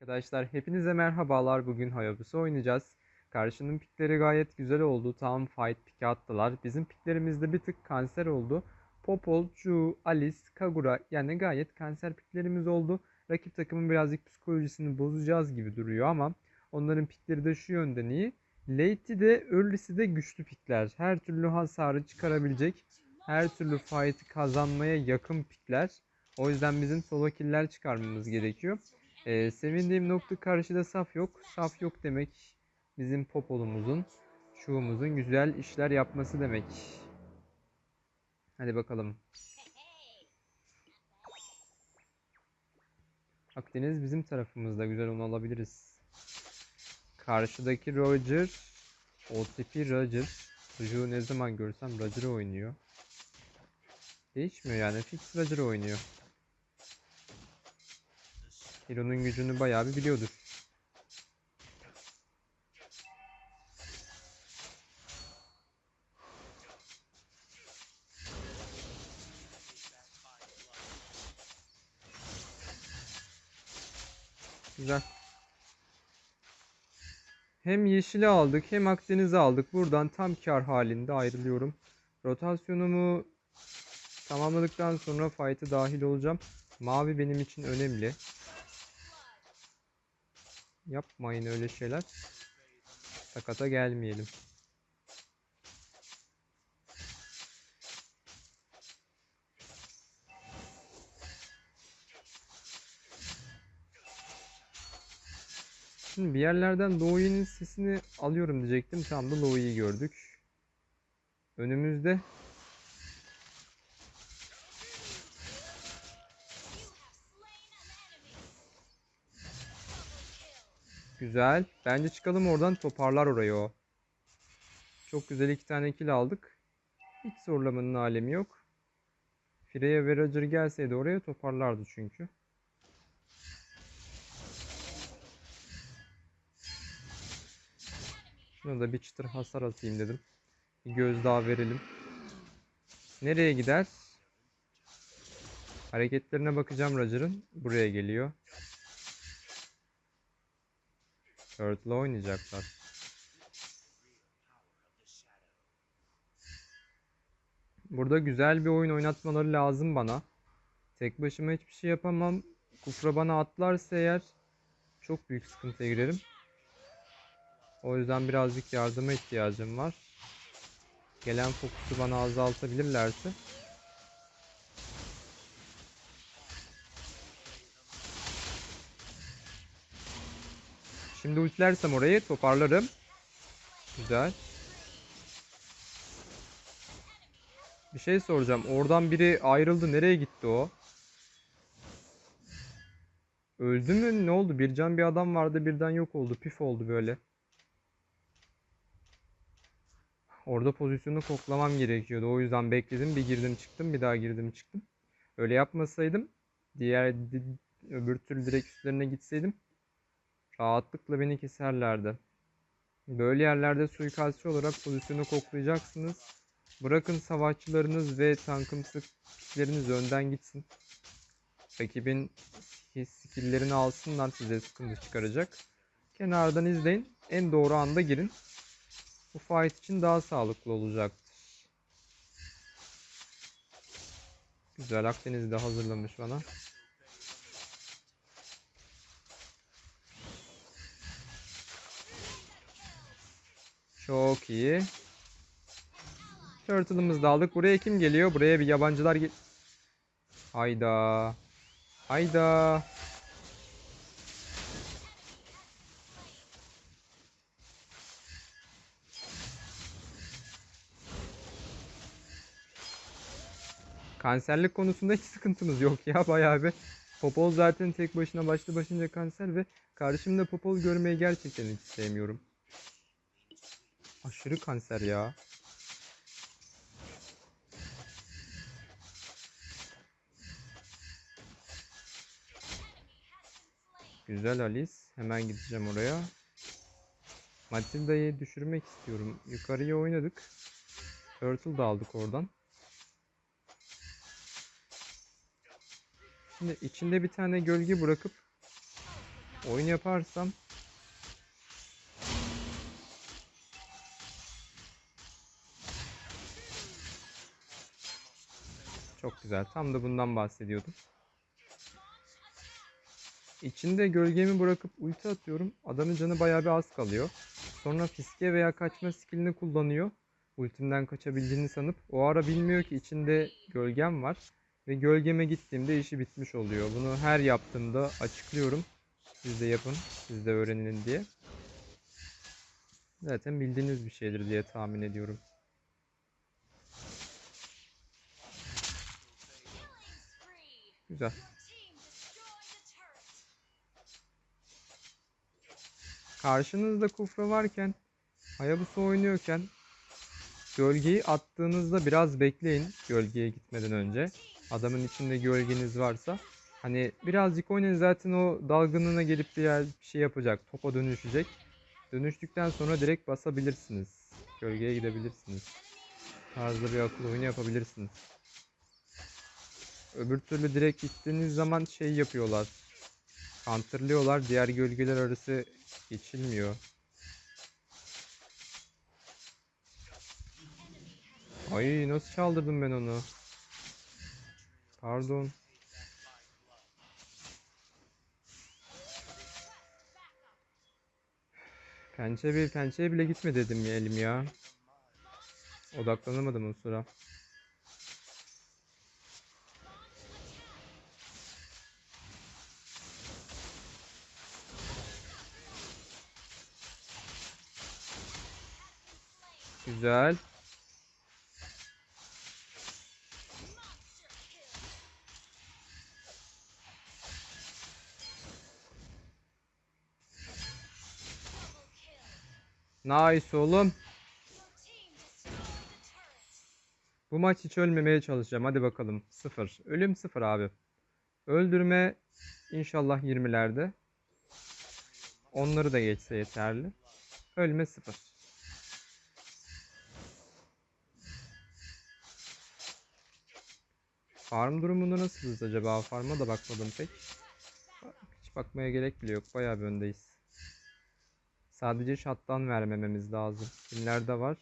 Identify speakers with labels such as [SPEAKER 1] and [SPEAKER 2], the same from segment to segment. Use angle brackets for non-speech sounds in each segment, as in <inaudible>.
[SPEAKER 1] Arkadaşlar hepinize merhabalar. Bugün Hayabusa oynayacağız. Karşının pikleri gayet güzel oldu. Tam fight piki attılar. Bizim piklerimizde bir tık kanser oldu. Popol, Chu, Alice, Kagura yani gayet kanser piklerimiz oldu. Rakip takımın birazcık psikolojisini bozacağız gibi duruyor ama onların pikleri de şu yönden iyi. Late'i de early'si de güçlü pikler. Her türlü hasarı çıkarabilecek. Her türlü fight'ı kazanmaya yakın pikler. O yüzden bizim solo killer çıkarmamız gerekiyor. Ee, sevindiğim nokta karşıda saf yok. Saf yok demek bizim popolumuzun, şuumuzun güzel işler yapması demek. Hadi bakalım. Akdeniz bizim tarafımızda güzel onu alabiliriz. Karşıdaki Roger, OTP Roger. Çocuğu ne zaman görsem Roger oynuyor. Değişmiyor yani fix Roger oynuyor. Hero'nun gücünü bayağı bir biliyordur. Güzel. Hem yeşili aldık hem Akdeniz'i aldık. Buradan tam kar halinde ayrılıyorum. Rotasyonumu tamamladıktan sonra fight'e dahil olacağım. Mavi benim için önemli. Yapmayın öyle şeyler. Takata gelmeyelim. Şimdi bir yerlerden Doğu'nun sesini alıyorum diyecektim. Tam da Doğu'yu gördük. Önümüzde Güzel. Bence çıkalım oradan toparlar orayı o. Çok güzel iki tane kill aldık. Hiç zorlamanın alemi yok. Freya ve Roger gelseydi oraya toparlardı çünkü. Şuna da bir çıtır hasar atayım dedim. Bir göz daha verelim. Nereye gider? Hareketlerine bakacağım Roger'ın. Buraya geliyor. Turtle oynayacaklar. Burada güzel bir oyun oynatmaları lazım bana. Tek başıma hiçbir şey yapamam. Kufra bana atlarsa eğer çok büyük sıkıntıya girerim. O yüzden birazcık yardıma ihtiyacım var. Gelen fokusu bana azaltabilirlerse. Şimdi ultilersem orayı toparlarım. Güzel. Bir şey soracağım. Oradan biri ayrıldı. Nereye gitti o? Öldü mü? Ne oldu? Bir can bir adam vardı birden yok oldu. Pif oldu böyle. Orada pozisyonu koklamam gerekiyordu. O yüzden bekledim. Bir girdim çıktım. Bir daha girdim çıktım. Öyle yapmasaydım diğer di- öbür türlü direkt üstlerine gitseydim rahatlıkla beni keserlerdi. Böyle yerlerde suikastçı olarak pozisyonu koklayacaksınız. Bırakın savaşçılarınız ve tankımsı pikleriniz önden gitsin. Rakibin skilllerini alsınlar size sıkıntı çıkaracak. Kenardan izleyin. En doğru anda girin. Bu fight için daha sağlıklı olacaktır. Güzel Akdeniz'i de hazırlamış bana. Çok iyi. Turtle'ımızı da aldık. Buraya kim geliyor? Buraya bir yabancılar gel... Hayda. Hayda. Kanserlik konusunda hiç sıkıntımız yok ya <laughs> bayağı bir. Popol zaten tek başına başlı başınca kanser ve karşımda Popol görmeyi gerçekten hiç sevmiyorum. Aşırı kanser ya. Güzel Alice. Hemen gideceğim oraya. Matilda'yı düşürmek istiyorum. Yukarıya oynadık. Turtle da aldık oradan. Şimdi içinde bir tane gölge bırakıp oyun yaparsam Çok güzel. Tam da bundan bahsediyordum. İçinde gölgemi bırakıp ulti atıyorum. Adamın canı bayağı bir az kalıyor. Sonra fiske veya kaçma skillini kullanıyor. Ultimden kaçabildiğini sanıp o ara bilmiyor ki içinde gölgem var. Ve gölgeme gittiğimde işi bitmiş oluyor. Bunu her yaptığımda açıklıyorum. Siz de yapın. Siz de öğrenin diye. Zaten bildiğiniz bir şeydir diye tahmin ediyorum. Güzel. Karşınızda kufra varken Hayabusa oynuyorken gölgeyi attığınızda biraz bekleyin gölgeye gitmeden önce. Adamın içinde gölgeniz varsa. Hani birazcık oynayın zaten o dalgınlığına gelip bir yer bir şey yapacak. Topa dönüşecek. Dönüştükten sonra direkt basabilirsiniz. Gölgeye gidebilirsiniz. Tarzda bir akıl oyunu yapabilirsiniz. Öbür türlü direkt gittiğiniz zaman şey yapıyorlar. Counterlıyorlar. Diğer gölgeler arası geçilmiyor. Ay nasıl çaldırdım ben onu? Pardon. Pençe bir pençeye bile gitme dedim ya elim ya. Odaklanamadım o sıra. Güzel. Nice oğlum. Bu maç hiç ölmemeye çalışacağım. Hadi bakalım. Sıfır. Ölüm sıfır abi. Öldürme inşallah 20'lerde. Onları da geçse yeterli. Ölme sıfır. Farm durumunda nasılız acaba? Farm'a da bakmadım pek. Hiç bakmaya gerek bile yok. Bayağı bir öndeyiz. Sadece shutdown vermememiz lazım. Kimlerde var?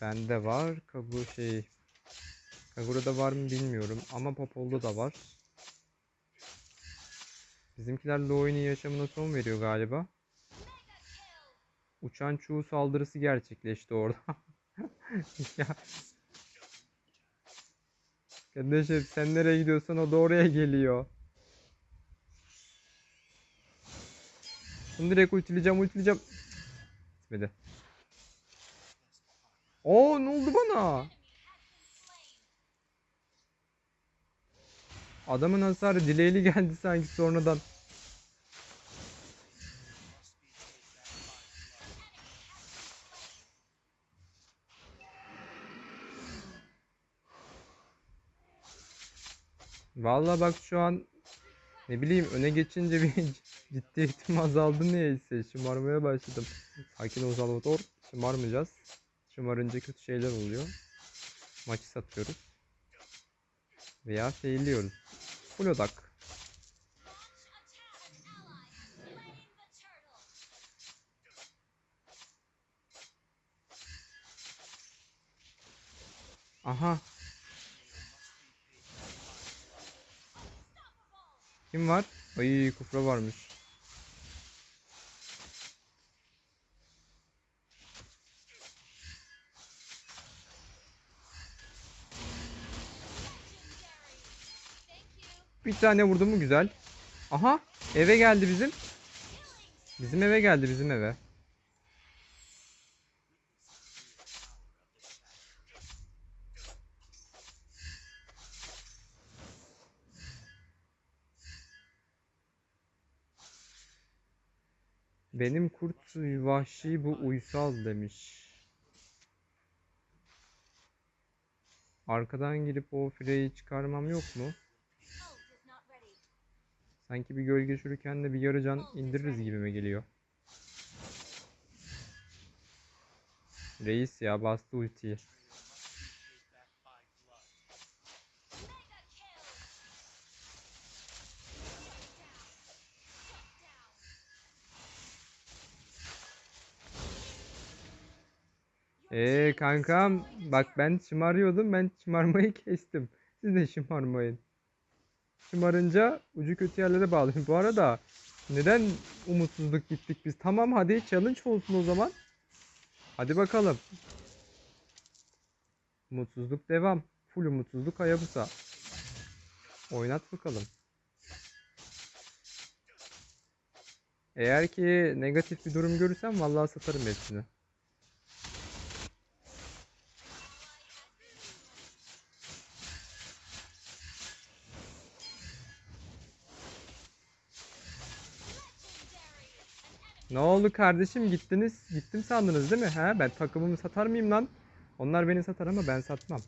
[SPEAKER 1] Bende var. Kagu şey. Kagura'da var mı bilmiyorum. Ama Popol'da da var. Bizimkiler Loin'in yaşamına son veriyor galiba. Uçan çuğu saldırısı gerçekleşti orada. <laughs> ya. Kardeşim sen nereye gidiyorsan o da oraya geliyor. Bunu direkt ultileyeceğim ultileyeceğim. Gitmedi. Oo ne oldu bana? Adamın hasarı dileğli geldi sanki sonradan. Vallahi bak şu an ne bileyim öne geçince bir ciddiyetim azaldı niyeyse. Şımarmaya başladım. Sakin ol Salvatore. Şımarmayacağız. Şımarınca kötü şeyler oluyor. Maçı satıyoruz. Veya failliyoruz. Full odak. Aha. Kim var? Ay kufra varmış. Bir tane vurdu mu güzel. Aha eve geldi bizim. Bizim eve geldi bizim eve. Benim kurt vahşi bu uysal demiş. Arkadan girip o fireyi çıkarmam yok mu? Sanki bir gölge sürüken de bir yarı can indiririz gibime geliyor. Reis ya bastı ultiyi. Eee kankam bak ben şımarıyordum ben şımarmayı kestim. Siz de şımarmayın. Şımarınca ucu kötü yerlere bağlıyor. Bu arada neden umutsuzluk gittik biz? Tamam hadi challenge olsun o zaman. Hadi bakalım. Umutsuzluk devam. Full umutsuzluk Hayabusa. Oynat bakalım. Eğer ki negatif bir durum görürsem vallahi satarım hepsini. Ne oldu kardeşim gittiniz gittim sandınız değil mi? He ben takımımı satar mıyım lan? Onlar beni satar ama ben satmam.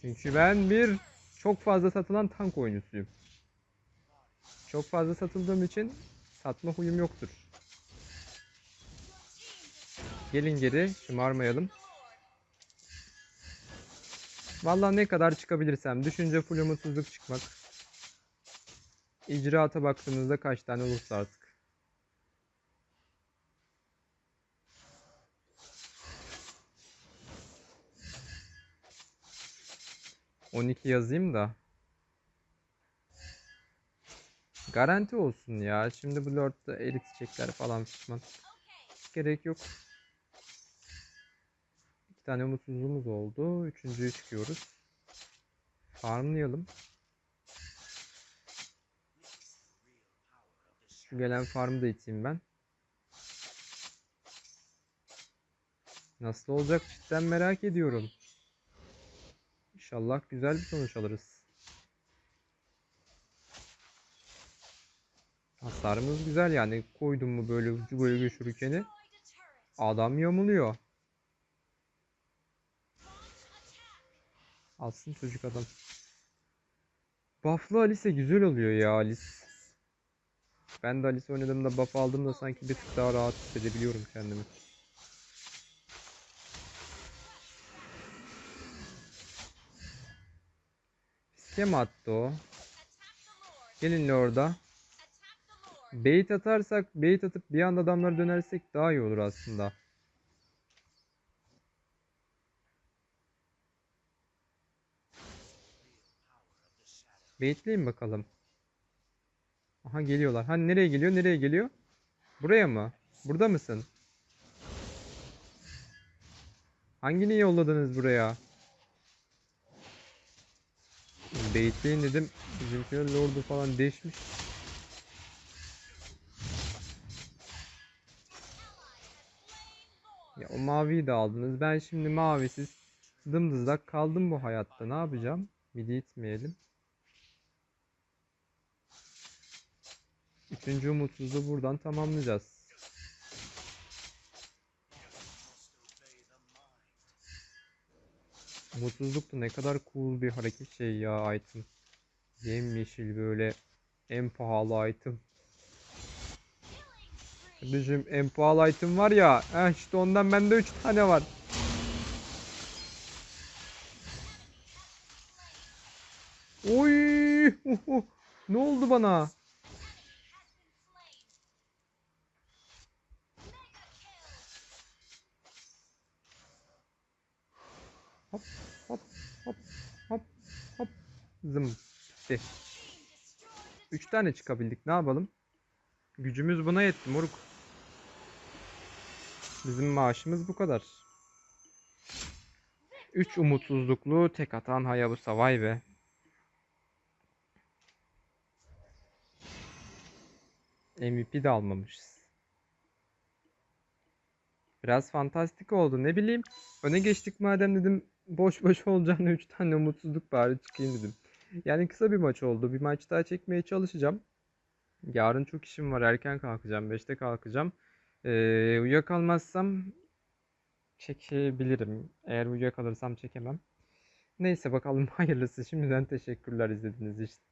[SPEAKER 1] Çünkü ben bir çok fazla satılan tank oyuncusuyum. Çok fazla satıldığım için satma huyum yoktur. Gelin geri şımarmayalım. Vallahi ne kadar çıkabilirsem düşünce full umutsuzluk çıkmak. İcraata baktığımızda kaç tane olursa artık. On iki yazayım da. Garanti olsun ya. Şimdi bu Lord'da elit çiçekler falan pişman. Gerek yok. İki tane umutsuzluğumuz oldu. Üçüncüye çıkıyoruz. Farmlayalım. Şu gelen farmı da iteyim ben. Nasıl olacak cidden merak ediyorum. İnşallah güzel bir sonuç alırız. Hasarımız güzel yani. Koydum mu böyle ucu böyle şurikeni. Adam yamuluyor. Alsın çocuk adam. Buff'lı Alice güzel oluyor ya Alice. Ben de Alice oynadığımda buff aldığımda sanki bir tık daha rahat hissedebiliyorum kendimi. Mi attı o? Gelin orada. Bait atarsak, bait atıp bir anda adamları dönersek daha iyi olur aslında. Baitleyin bakalım. Aha geliyorlar. Hani nereye geliyor? Nereye geliyor? Buraya mı? Burada mısın? Hangini yolladınız buraya? Baitleyin dedim. Bizimkiler lordu falan değişmiş. Ya o maviyi de aldınız. Ben şimdi mavisiz dımdızlak kaldım bu hayatta. Ne yapacağım? Midi itmeyelim. Üçüncü umutsuzluğu buradan tamamlayacağız. Umutsuzluk da ne kadar cool bir hareket şey ya item. Yemyeşil böyle en pahalı item. Kardeşim en pahalı item var ya. Heh işte ondan bende 3 tane var. Oy! <laughs> Ne oldu bana? Hop hop hop hop hop. Zım. Bitti. 3 tane çıkabildik. Ne yapalım? Gücümüz buna yetti moruk. Bizim maaşımız bu kadar. 3 umutsuzluklu tek atan Hayabusa vay be. MVP de almamışız. Biraz fantastik oldu ne bileyim. Öne geçtik madem dedim boş boş <laughs> olacağını 3 tane umutsuzluk bari çıkayım dedim. Yani kısa bir maç oldu. Bir maç daha çekmeye çalışacağım. Yarın çok işim var. Erken kalkacağım. 5'te kalkacağım. Ee, uyuyakalmazsam çekebilirim. Eğer uyuyakalırsam çekemem. Neyse bakalım <laughs> hayırlısı. Şimdiden teşekkürler izlediğiniz için.